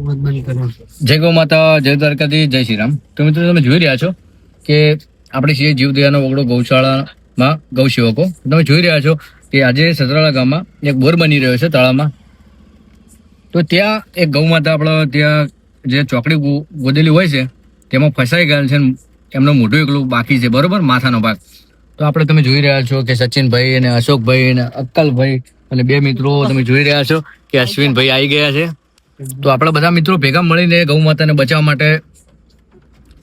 જય ગૌ માતા, જય દ્વારકાધી જય શ્રી રામ તો મિત્રો તમે જોઈ રહ્યા છો કે આપણે છીએ જીવદયાનો ઓગળો ગૌશાળામાં ગૌસેવકો. તમે જોઈ રહ્યા છો કે આજે સતરાળા ગામમાં એક બોર બની રહ્યો છે તળાવમાં. તો ત્યાં એક ગૌ માતા આપણો ત્યાં જે ચોકડી ગોદેલી હોય છે, તેમાં ફસાઈ ગયેલ છે એમનું મોઢું એકલું બાકી છે, બરોબર? માથાનો ભાગ. તો આપણે તમે જોઈ રહ્યા છો કે સચિનભાઈ અને અશોકભાઈ અને અક્કલભાઈ અને બે મિત્રો તમે જોઈ રહ્યા છો કે અશ્વિનભાઈ આવી ગયા છે. તો આપણા બધા મિત્રો ભેગા મળીને ગૌ માતાને બચાવવા માટે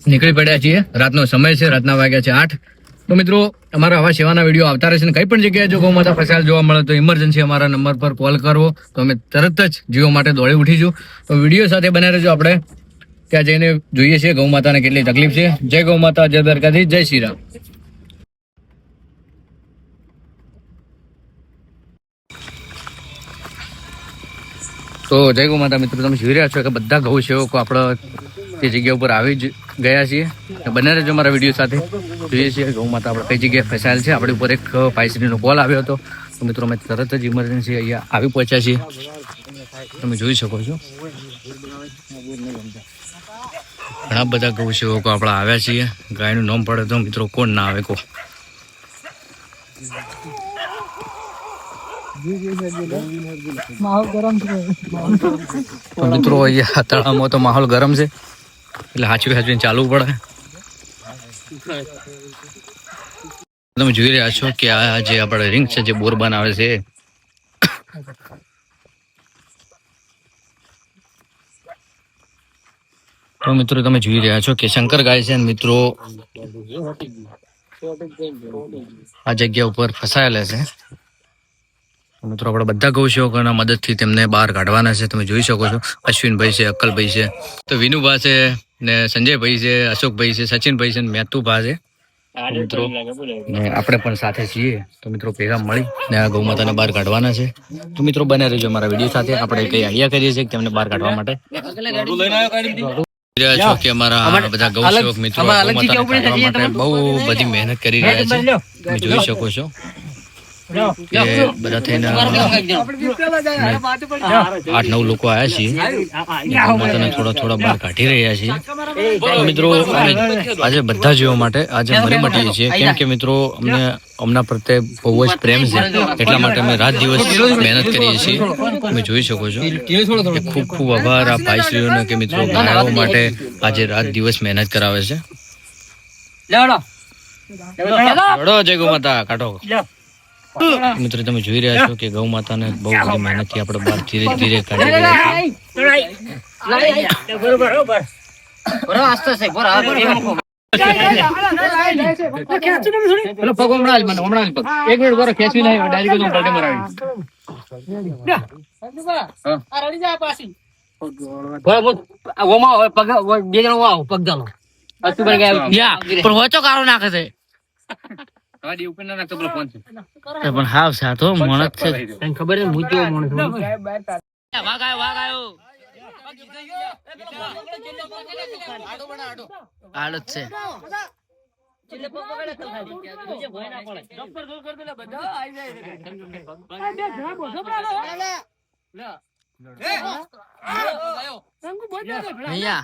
નીકળી પડ્યા છીએ. રાતનો સમય છે, રાતના વાગ્યા છે આઠ. તો મિત્રો, અમારા આવા સેવાના વીડિયો આવતા રહેશે ને કઈ પણ જગ્યાએ જો ગૌ માતા ફસાયેલ જોવા મળે તો ઇમરજન્સી અમારા નંબર પર કોલ કરવો. તો અમે તરત જ જીવો માટે દોડી ઉઠીશું. તો વીડિયો સાથે બને રહેજો આપણે. ત્યાં જઈને જોઈએ છીએ ગૌ માતાને કેટલી તકલીફ છે. જય ગૌ માતા, જય દ્વારકાથી જય શ્રી રામ. તો જય ગૌ માતા મિત્રો, તમે જોઈ રહ્યા છો કે બધા ગૌ સેવકો આપણે તે જગ્યા ઉપર આવી જ ગયા છીએ. બંને રહેજો મારા વીડિયો સાથે જોઈએ છીએ. ગૌ માતા આપણે કઈ જગ્યાએ ફસાયેલ છે? આપણી ઉપર એક પાયસરીનો કોલ આવ્યો હતો. તો મિત્રો, અમે તરત જ ઇમરજન્સી અહીંયા આવી પહોંચ્યા છીએ. તમે જોઈ શકો છો. ઘણા બધા ગૌ સેવકો આપણા આવ્યા છીએ. ગાયનું નામ પડે તો મિત્રો, કોણ ના આવે કો? મિત્રો, અહીંયા તળાવમાં તો માહોલ ગરમ છે. એટલે હાચવી હાચવીને ચાલવું પડે. તમે જોઈ રહ્યા છો કે આ જે આપણે રિંગ છે, જે બોર બનાવે છે તો મિત્રો તમે જોઈ રહ્યા છો કે શંકર ગાય છે મિત્રો, આ જગ્યા ઉપર ફસાયેલા છે. મિત્રો આપણે બધા ગૌસેવકોના મદદથી તેમને બહાર કાઢવાના છે. તમે જોઈ શકો છો. અશ્વિનભાઈ છે અક્કલભાઈ છે. તો વિનુભા છે ને સંજયભાઈ છે અશોકભાઈ છે સચિનભાઈ છે ને મેતુભા છે. મિત્રો ને આપણે પણ સાથે છીએ. તો મિત્રો ભેગા મળી ને આ ગૌમાતાને બહાર કાઢવાના છે. તો મિત્રો બને રહેજો મારા વીડિયો સાથે. આપણે કઈ આઈડિયા કરીએ છીએ તેમને બહાર કાઢવા માટે? રહ્યા છો કે અમારા બધા ગૌસેવક મિત્રો કાઢવા માટે બહુ બધી મહેનત કરી રહ્યા છે. તમે જોઈ શકો છો. કે બધા થઈને આઠ નવ લોકો આવ્યા છીએ. થોડા થોડા બહાર કાઢી રહ્યા છીએ. તો મિત્રો આજે બધા જીવો માટે આજે મરી મટીએ છીએ. કેમ કે મિત્રો અમને અમના પ્રત્યે બહુ જ પ્રેમ છે. એટલા માટે અમે રાત દિવસ મહેનત કરીએ છીએ. તમે જોઈ શકો છો ખૂબ ખૂબ આભાર આ ભાઈશ્રીઓને કે મિત્રો ગાયો માટે આજે રાત દિવસ મહેનત કરાવે છે. જય ગૌ માતા કાઢો મિત્રો તમે જોઈ રહ્યા છો કે ગૌ માતાને બહુ બધી મહેનતથી આપણે બહાર ધીરે ધીરે કાઢી રહ્યા છીએ પેલો પગ હમણાં પણ મને, કારો નાખે પગ. એક મિનિટ બરો ખેંચવી નહીં, direct જ હું પલટી મરાવી. હવે ડી ઉપર ના નાખતો, પેલો ફોન છે. પણ હાવ સાતો મોણસ છે ખબર છે હું કેવો માણસ છું. આડત છે. ભૈયા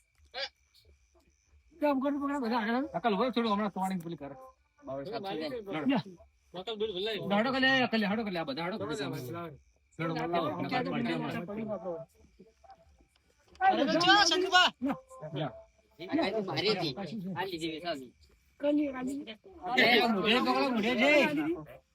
અહીંયા અકલ હોય થોડું હમણાં સોવાની પેલી કરે. હાડો કલે, કલે, હાડો કલે, આ બધા હાડો કલે. હાડો,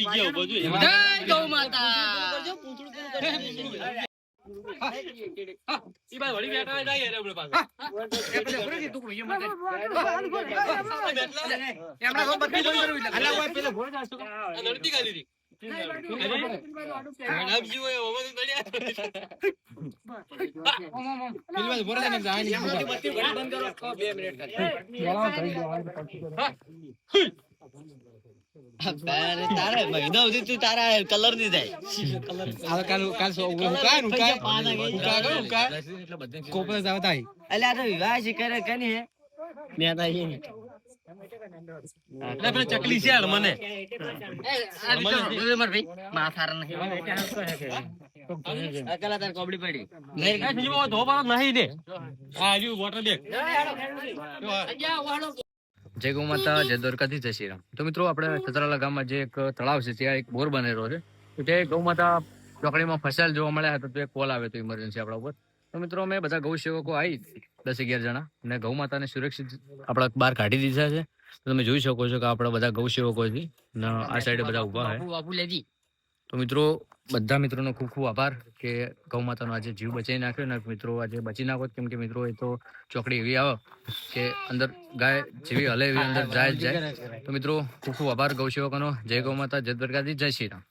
એ પકડો, મુઢે જય ગૌ માતા. તારે મહિના સુધી તું તારા કલરની આ તો વિવાહ છે કરે કની હે? મેં તો અહીં ચકલી છે મને. કોબડી પડી. નહીં દે. આ હજુ વોટર જય ગૌ માતા જય દ્વારકાથી જય શ્રીરામ તો મિત્રો આપણે સતરાલા ગામમાં જે એક તળાવ છે ત્યાં એક બોર બનેલો છે. તો તે ગૌ માતા ચોકડીમાં ફસાયેલ જોવા મળ્યા હતા તો એક કોલ આવે તો ઇમરજન્સી આપણા ઉપર. તો મિત્રો અમે બધા ગૌ સેવકો આવી દસ અગિયાર જણા અને ગૌ માતાને સુરક્ષિત આપણા બહાર કાઢી દીધા છે. તો તમે જોઈ શકો છો કે આપણા બધા ગૌ સેવકો છે આ સાઈડે બધા ઊભા છે. તો મિત્રો બધા મિત્રોનો ખૂબ ખૂબ આભાર કે ગૌ માતાનો આજે જીવ બચાવી નાખ્યો ને મિત્રો આજે બચી નાખો. કેમ કે મિત્રો એ તો ચોકડી એવી આવે કે અંદર ગાય જેવી હલે એવી અંદર જાય જ જાય. તો મિત્રો ખૂબ ખૂબ આભાર ગૌ સેવકોનો જય ગૌ માતા જય દ્વારકાજી જય શ્રી રામ.